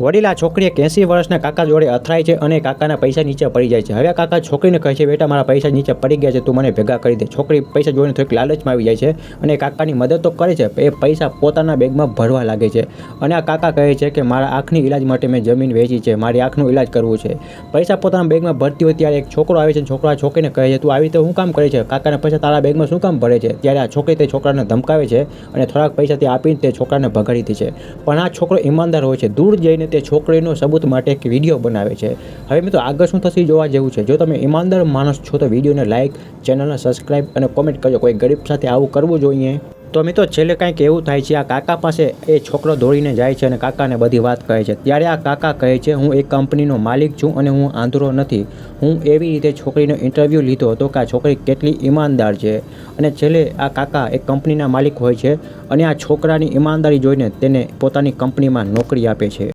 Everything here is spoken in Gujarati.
વડીલ આ છોકરી એક એંસી વર્ષના કાકા જોડે અથડાય છે અને કાકાના પૈસા નીચે પડી જાય છે. હવે કાકા છોકરીને કહે છે, બેટા, મારા પૈસા નીચે પડી ગયા છે, તું મને ભેગા કરી દે. છોકરી પૈસા જોઈને થોડીક લાલચમાં આવી જાય છે અને કાકાની મદદ તો કરે છે એ પૈસા પોતાના બેગમાં ભરવા લાગે છે. અને આ કાકા કહે છે કે, મારા આંખની ઇલાજ માટે મેં જમીન વેચી છે, મારી આંખનું ઇલાજ કરવું છે. પૈસા પોતાના બેગમાં ભરતી હોય ત્યારે એક છોકરો આવે છે છોકરો આ છોકરીને કહે છે, તું આવી રીતે શું કામ કરે છે? કાકાના પૈસા તારા બેગમાં શું કામ ભરે છે? ત્યારે આ છોકરી તે છોકરાને ધમકાવે છે અને થોડાક પૈસા તે આપીને તે છોકરાને ભગાડી દે છે. પણ આ છોકરો ઈમાનદાર હોય છે, દૂર જઈને તે છોકરીનો સબૂત માટે એક વીડિયો બનાવે છે. હવે મિત્રો, આગળ શું થશે જોવા જેવું છે. જો તમે ઈમાનદાર માણસ છો તો વિડીયોને લાઇક ચેનલને સબસ્ક્રાઇબ અને કોમેન્ટ કરજો. કોઈ ગરીબ સાથે આવું કરવું જોઈએ? તો મિત્રો, છેલ્લે કાંઈક એવું થાય છે, આ કાકા પાસે એ છોકરો દોડીને જાય છે અને કાકાને બધી વાત કહે છે. ત્યારે આ કાકા કહે છે, હું એક કંપનીનો માલિક છું અને હું આંધળો નથી. હું એવી રીતે છોકરીનો ઇન્ટરવ્યૂ લીધો હતો કે આ છોકરી કેટલી ઈમાનદાર છે. અને છેલ્લે આ કાકા એક કંપનીના માલિક હોય છે અને આ છોકરાની ઈમાનદારી જોઈને તેને પોતાની કંપનીમાં નોકરી આપે છે.